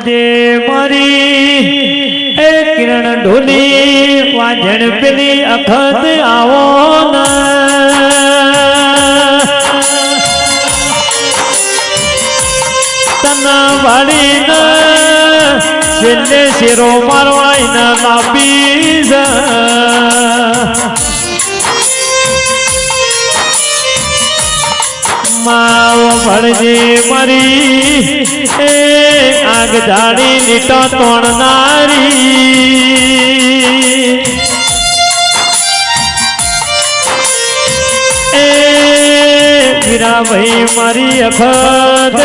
જે મારી એ કિરણ ઢોલી, વાજણ પેલી અખત આવો તના વાળી છેલ્લે શેરો મારવાય ને લાપી. માવો ભળજે મરી. એ આગ જાડી લીટો તોડનારી એ મીરાભાઈ મારી અખત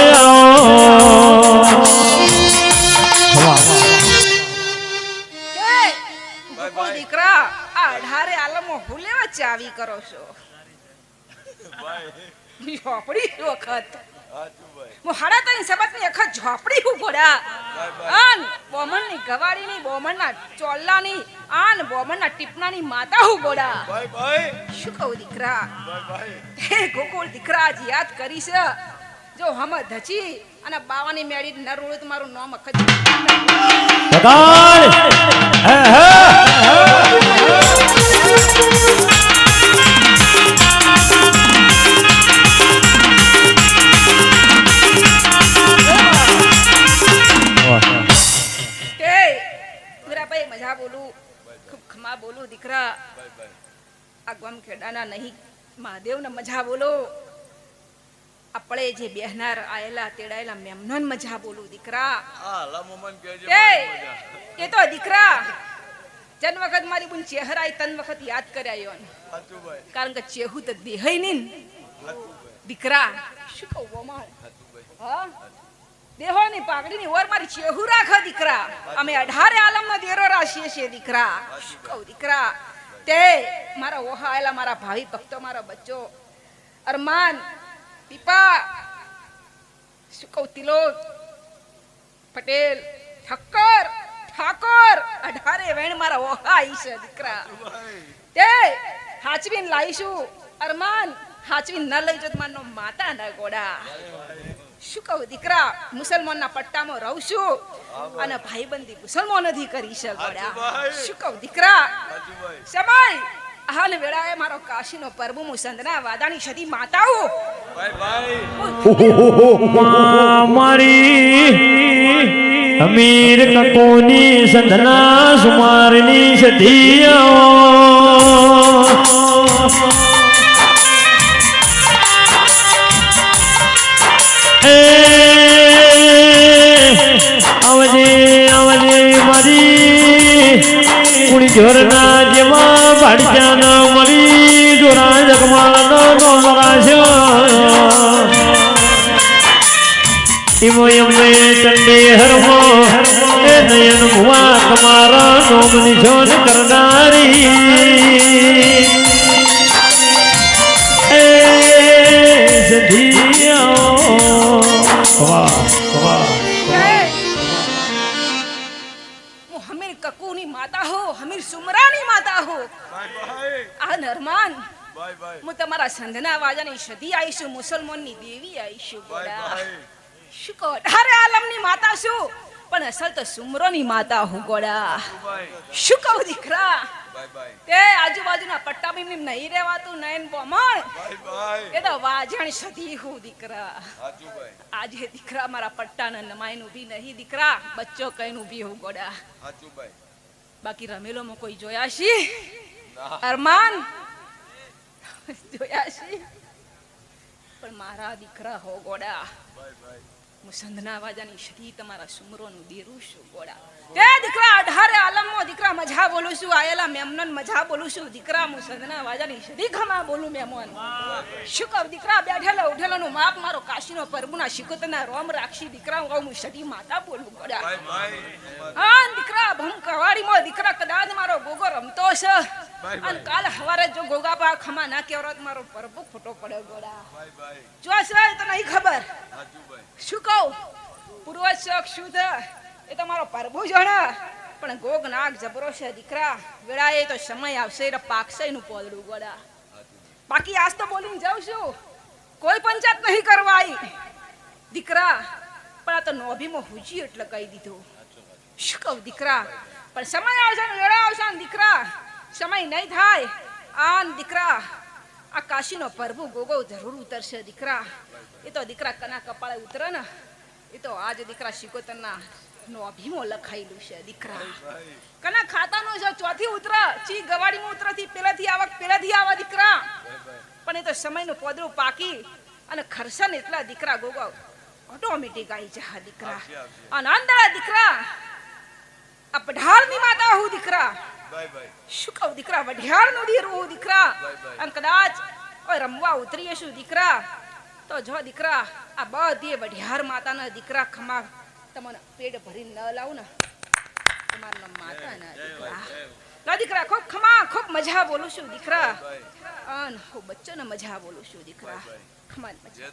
દીકરા અઢારે આલમો હું ચાવી કરો છો? ઝોપડી વખત. હું હાડા ઝોપડી આન માતા ઉભોડા શું કહું દીકરા? હે ગોકુળ દીકરા આજ યાદ કરી છે જો હમ ધચી અને બાવાની મેળી ન રોડ મારું નામ અખત. ખૂબ બોલો દીકરા. આ ગમ ખેડાના નહીં મહાદેવને મજા બોલો. આપણે જે બેહનાર આયેલા તેડાયેલા મેમનોન મજા બોલું દીકરા. એ તો દીકરા. જન વખત મારી બુન ચહેરા તન વખત યાદ કર્યા કારણ કે ચેહુ તો દેહ નહીં દીકરા શું કહું હા? દેહોની પાઘડીની ઓર મારી ચેહુ રાખ દીકરા. અમે અઢારે આલમનો દેરો રાશીએ છીએ દીકરા. કહું, દીકરા, તે મારા ઓહા આયેલા મારા ભાવિ ભક્તો, મારો બચ્ચો, અરમાન, પીપા, શું કહું, તિલોક, પટેલ, ઠક્કર, ઠાકોર, અઢારે વેણ મારા ઓહા ઈ છે, દીકરા. તે હાચવીને લાવીશું અરમાન, હાચવીને ન લઈ જત મારનો માતા ન ગોડા. શું કહું દીકરા મુસલમાનના પટ્ટામાં રહું છું. અને ભાઈબંધી મુસલમાનોથી કરી છે શું કહું દીકરા? સમય! હાલ વેળાએ મારો કાશીનો હું સંતના વાદાની સદી માતાઓ. મારી અમીર કકોની સંધના સુમારની સધિયા જોરના જેવા ભાડજાના મળી જોરા જગમાળનો નો મરાશ્યો ઇમો યમે ચંડે હરમો નયન ભુવા તમારા નોમ નિશોન કરનારી. હમીર કકુની માતા હો હમીર સુમરાની માતા હો. આ નરમાન હું તમારા સંધના વાજાની સદી આવીશું મુસલમાનની દેવી આવીશું શું કહો? અઢારે આલમની માતા છું. પણ અસલ તો સુમરોની માતા હું ગોડા શું કહું દીકરા? તે આજુબાજુના પટ્ટા બી નહીં રહેવાતું નયન બોમણ. એ તો વાજણ સદી હું દીકરા. આજે દીકરા મારા પટ્ટાના નમાયનું બી નહીં દીકરા. બચ્ચો કઈનું બી હું ગોડા બાકી રમેલો માં કોઈ જોયા છી? અરમાન? જોયા છી? પણ મારા દીકરા હો ગોડા મુસંદના વાજાની શરી તમારા સુમરોનું દેરું છું ગોડા તે દીકરા અઢારે આલમમાં દીકરા મજા બોલું છું આયેલા મેમનન મજા બોલું છું. દીકરા મુસંદના વાજાની શરી ખમા બોલું મેમન. શું કહું દીકરા બેઠેલા ઉઠેલા નું માપ મારો કાશીનો પરબુના શિકોતના રોમ રાખશી. દીકરા હું હું શરી માતા બોલું ગોડા. હા દીકરા ભમ કવાડીમાં દીકરા કદાચ મારો ગોગો રમતો છે અને કાલ હવારે જો ગોગા પા ખમા ના કેવરત મારો પરબો ખોટો પડે ગોડા. જો છે તો નહીં ખબર. શું કહું પૂર્વ શોખ શું છે એ તો મારો પરબો જણા. પણ ગોગ નાગ જબરો છે દીકરા. વેળાએ તો સમય આવશે રે પાકશે નું પોદડું ગોડા બાકી આજ તો બોલીને જાઉં છું. કોઈ પંચાયત નહીં કરવાઈ દીકરા, પણ આ તો નોભીમાં હુજી એટલે કહી દીધું. શું કહું દીકરા? પણ સમય આવશે ને વેળા આવશે ને દીકરા. સમય નહીં થાય. આન દીકરા, આ કાશીનો પ્રભુ ગોગો જરૂર ઉતરશે દીકરા. એ તો દીકરા કના કપાળે ઉતરે ને. એ તો આજ દીકરા શિકોતરના નો અભિમો લખાયેલું છે દીકરા. કના ખાતાનો છે ચોથી ઉતર ચી ગવાડીમાં ઉતરથી પેલાથી આવક પેલાથી આવા દીકરા. પણ એ તો સમયનું પોદરું પાકી અને ખર્ચન એટલા દીકરા ગોગો ઓટોમેટિક આવી જા દીકરા. અને અંદરા દીકરા. આ પઢારની માતા હું દીકરા. શું કહું દીકરા? વઢિયારનું દીર હું દીકરા અને કદાચ ઓય રમવા ઉતરીએ શું દીકરા? તો જો દીકરા આ બધી વઢિયાર માતાના દીકરા ખમા તમને પેટ ભરીને ન લાવું ને. તમારું માતા ના દીકરા. દીકરા ખૂબ ખમા ખૂબ મજા બોલું છું દીકરા. અન બચ્ચો ને મજા બોલું છું દીકરા. ખમા મજા